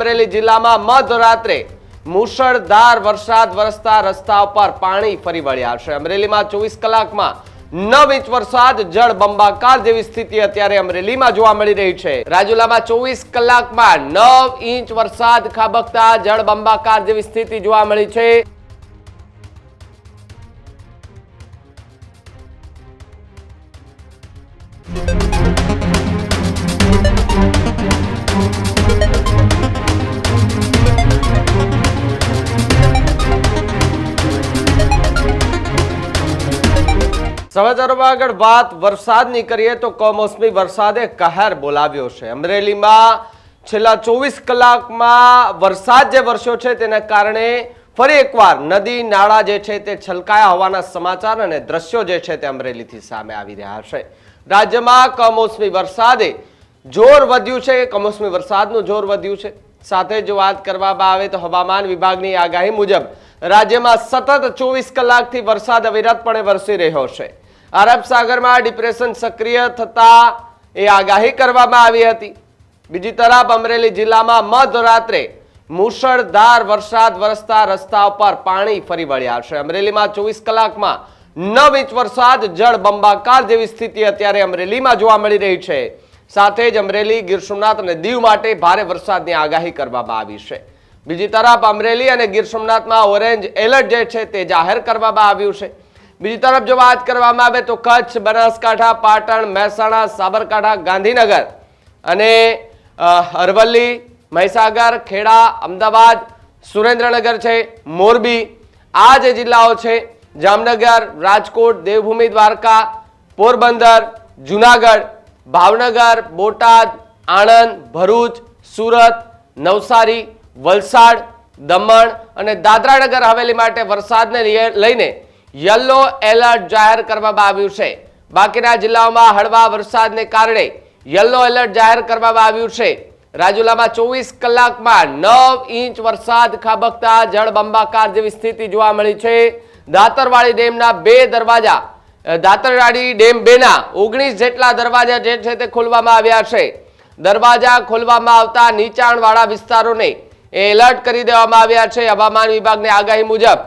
અમરેલી જિલ્લામાં મધરાત્રે મુશળધાર વરસાદ વરસતા રસ્તા ઉપર પાણી ફરી વળ્યા છે. અમરેલીમાં ચોવીસ કલાકમાં નવ ઇંચ વરસાદ, જળ બંબાકાર જેવી સ્થિતિ અત્યારે અમરેલીમાં જોવા મળી રહી છે. રાજુલામાં ચોવીસ કલાકમાં નવ ઇંચ વરસાદ ખાબકતા જળ બંબાકાર જેવી સ્થિતિ જોવા મળી છે. સમાચારોમાં આગળ વાત. વરસાદની કરીએ તો કમોસમી વરસાદે કહેર બોલાવ્યો છે. અમરેલીમાં છેલ્લા ચોવીસ કલાકમાં વરસાદ જે વરસ્યો છે તેના કારણે ફરી એકવાર નદી, નાળા જે છે તે છલકાયા હોવાના સમાચાર અને દ્રશ્યો જે છે તે અમરેલીથી સામે આવી રહ્યા છે. રાજ્યમાં કમોસમી વરસાદે જોર વધ્યું છે. કમોસમી વરસાદનું જોર વધ્યું છે. સાથે જો વાત કરવામાં આવે તો હવામાન વિભાગની આગાહી મુજબ રાજ્યમાં સતત ચોવીસ કલાકથી વરસાદ અવિરતપણે વરસી રહ્યો છે. અરબ સાગરમાં ડિપ્રેશન સક્રિય થતા એ આગાહી કરવામાં આવી હતી. બીજી તરફ અમરેલી જિલ્લામાં મધરાત્રે મુશળધાર વરસાદ વરસતા રસ્તા ઉપર પાણી ફરી વળ્યા છે. અમરેલીમાં ચોવીસ કલાકમાં નવ ઇંચ વરસાદ, જળ બંબાકાર જેવી સ્થિતિ અત્યારે અમરેલીમાં જોવા મળી રહી છે. સાથે જ અમરેલી, ગીર સોમનાથ અને દીવ માટે ભારે વરસાદની આગાહી કરવામાં આવી છે. બીજી તરફ અમરેલી અને ગીર સોમનાથમાં ઓરેન્જ એલર્ટ જે છે તે જાહેર કરવામાં આવ્યું છે. બીજી તરફ જો વાત કરવામાં આવે તો કચ્છ, બનાસકાંઠા, પાટણ, મહેસાણા, સાબરકાંઠા, ગાંધીનગર અને અરવલ્લી, મહીસાગર, ખેડા, અમદાવાદ, સુરેન્દ્રનગર છે, મોરબી, આ જે જિલ્લાઓ છે, જામનગર, રાજકોટ, દેવભૂમિ, દ્વારકા, પોરબંદર, જુનાગઢ, ભાવનગર, બોટાદ, આણંદ, ભરૂચ, સુરત, નવસારી, વલસાડ, દમણ અને દાદરાનગર હવેલી માટે વરસાદને લઈને યલો એલર્ટ જાહેર કરવામાં આવ્યું છે. બાકીના જિલ્લાઓમાં હળવા વરસાદને કારણે યલો એલર્ટ જાહેર કરવામાં આવ્યું છે. રાજુલામાં ચોવીસ કલાકમાં નવ ઇંચ વરસાદ ખાબકતા જળબંબાકાર જેવી સ્થિતિ જોવા મળી છે. દાતરવાડી ડેમના બે દરવાજા દાતરવાડી ડેમ બેના ઓગણીસ જેટલા દરવાજા જે છે તે ખોલવામાં આવ્યા છે. દરવાજા ખોલવામાં આવતા નીચાણવાળા વિસ્તારોને એલર્ટ કરી દેવામાં આવ્યા છે. હવામાન વિભાગની આગાહી મુજબ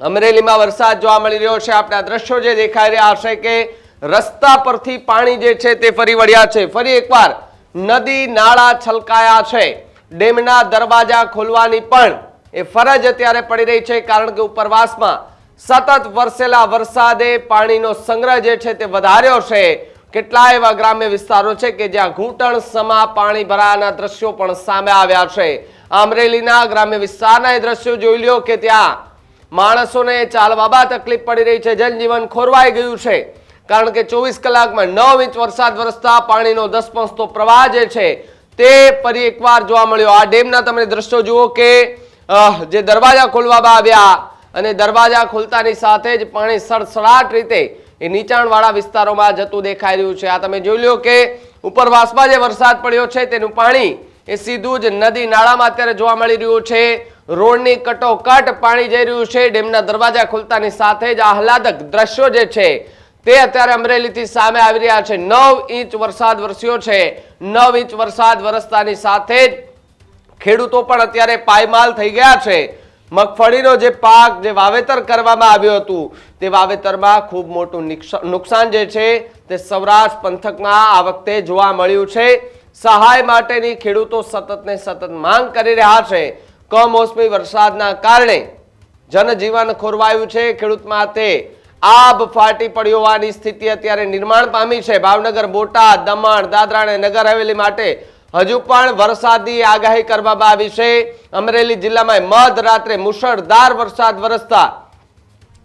અમરેલીમાં વરસાદ જોવા મળી રહ્યો છે. આપણા દ્રશ્યો જે દેખાઈ રહ્યા છે કે રસ્તા પરથી પાણી જે છે તે ફરી વળ્યા છે. ફરી એકવાર નદી, નાળા છલકાયા છે. ડેમના દરવાજા ખોલવાની પણ એ ફરજ અત્યારે પડી રહી છે, કારણ કે ઉપરવાસમાં સતત વરસેલા વરસાદે પાણીનો સંગ્રહ જે છે તે વધાર્યો છે. કેટલાય એવા ગ્રામ્ય વિસ્તારો છે કે જ્યાં ઘૂંટણ સમા પાણી ભરાયાના દ્રશ્યો પણ સામે આવ્યા છે. અમરેલીના ગ્રામ્ય વિસ્તારના એ દ્રશ્યો જોઈ લ્યો કે ત્યાં માણસોને ચાલવામાં તકલીફ પડી રહી છે, જનજીવન ખોરવાઈ ગયું છે. કારણ કે ચોવીસ કલાકમાં નવ ઇંચ વરસાદ વરસતા પાણીનો દસ પંચતો પ્રવાહ જે છે, તે ફરી એકવાર જોવા મળ્યો. આ ડેમના તમે દ્રશ્યો જુઓ કે જે દરવાજા ખોલવામાં આવ્યા અને દરવાજા ખોલતાની સાથે જ પાણી સડસડાટ રીતે એ નીચાણવાળા વિસ્તારોમાં જતું દેખાઈ રહ્યું છે. આ તમે જોઈ લો કે, ઉપરવાસમાં જે વરસાદ પડ્યો છે, તેનું પાણી એ સીધું જ નદી નાળામાં અત્યારે જોવા મળી રહ્યું છે. રોડની કટોકટ પાણી જઈ રહ્યું છે. ડેમના દરવાજા ખુલતાની સાથે જ આહલાદક દ્રશ્યો જે છે તે અત્યારે અમરેલીથી સામે આવી રહ્યા છે. નવ ઇંચ વરસાદ વરસ્યો છે. નવ ઇંચ વરસાદ વરસતાની સાથે જ ખેડૂતો પણ અત્યારે પાયમાલ થઈ ગયા છે. મગફળીનો જે પાક, જે વાવેતર કરવામાં આવ્યું હતું, તે વાવેતરમાં ખૂબ મોટું નુકસાન જે છે તે સૌરાષ્ટ્ર પંથકમાં આ વખતે જોવા મળ્યું છે. સહાય માટેની ખેડૂતો સતત ને સતત માંગ કરી રહ્યા છે. કમોસમી વરસાદના કારણે જનજીવન ખોરવાયું છે. ખેડૂત માથે આબ ફાટી પડ્યો હોવાની સ્થિતિ અત્યારે નિર્માણ પામી છે. ભાવનગર, બોટાદ, દમણ, દાદરા અને નગર હવેલી માટે હજુ પણ વરસાદની આગાહી કરવામાં આવી છે. અમરેલી જિલ્લામાં મધ, રાત્રે મુશળધાર વરસાદ વરસતા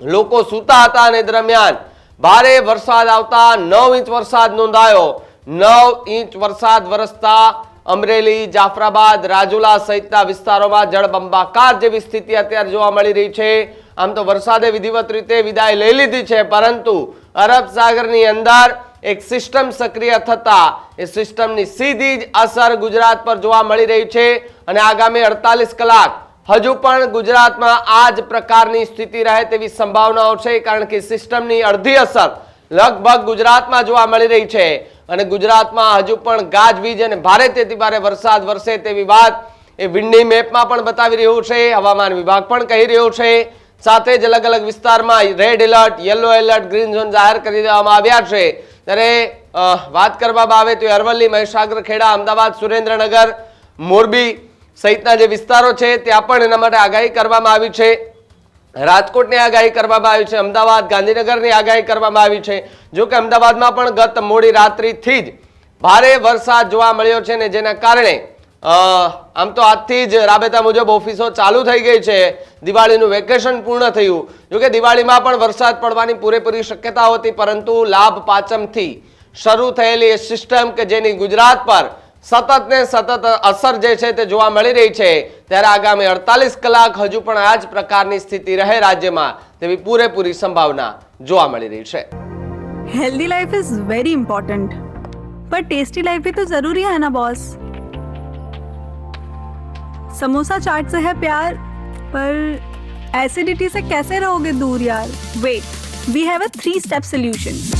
લોકો સૂતા હતા અને દરમિયાન ભારે વરસાદ આવતા નવ ઇંચ વરસાદ નોંધાયો. નવ ઇંચ વરસાદ વરસતા અમરેલી, જાફરાબાદ, રાજુલા સહિતના વિસ્તારોમાં જળબંબાકાર જેવી સ્થિતિ અત્યારે જોવા મળી રહી છે. આમ તો વરસાદે વિધિવત રીતે વિદાય લઈ લીધી છે, પરંતુ અરબ સાગરની અંદર એક સિસ્ટમ સક્રિય થતા એ સિસ્ટમની સીધી જ અસર ગુજરાત પર જોવા મળી રહી છે અને આગામી અડતાલીસ કલાક હજુ પણ ગુજરાતમાં આ જ પ્રકારની સ્થિતિ રહે તેવી સંભાવનાઓ છે, કારણ કે સિસ્ટમની અડધી અસર લગભગ ગુજરાતમાં જોવા મળી રહી છે. અને ગુજરાતમાં હજુ પણ ગાજવીજ અને ભારે તેથી ભારે વરસાદ વરસે તેવી વાત એ વિન્ડની મેપમાં પણ બતાવી રહ્યું છે, હવામાન વિભાગ પણ કહી રહ્યું છે. સાથે જ અલગ અલગ વિસ્તારમાં red alert, yellow alert, green zone જાહેર કરી દેવામાં આવ્યા છે. ત્યારે વાત કરવામાં આવે તો અરવલ્લી, મહીસાગર, ખેડા, અમદાવાદ, સુરેન્દ્રનગર, મોરબી સહિતના જે વિસ્તારો છે, ત્યાં પણ એના માટે આગાહી કરવામાં આવી છે. રાજકોટની આગાહી કરવામાં આવી છે, અમદાવાદ, ગાંધીનગરની આગાહી કરવામાં આવી છે. જો કે અમદાવાદમાં પણ ગત મોડી રાત્રિથી જ ભારે વરસાદ જોવા મળ્યો છે ને જેના કારણે આમ તો આજથી જ રાબેતા મુજબ ઓફિસો ચાલુ થઈ ગઈ છે. દિવાળીનું વેકેશન પૂર્ણ થયું. જોકે દિવાળીમાં પણ વરસાદ પડવાની પૂરેપૂરી શક્યતા હતી, પરંતુ લાભ પાંચમથી શરૂ થયેલી એ સિસ્ટમ કે જેની ગુજરાત પર સતત ને સતત અસર જે છે તે જોવા મળી રહી છે ત્યારે આગામી અડતાલીસ કલાક હજુ પણ આ જ પ્રકારની સ્થિતિ રહે રાજ્યમાં તેવી પૂરેપૂરી સંભાવના જોવા મળી રહી છે healthy life is very important पर टेस्टी लाइफ भी तो जरूरी है ना बॉस समोसा चाट से है प्यार पर एसिडिटी से कैसे रहोगे दूर यार wait we have a three step solution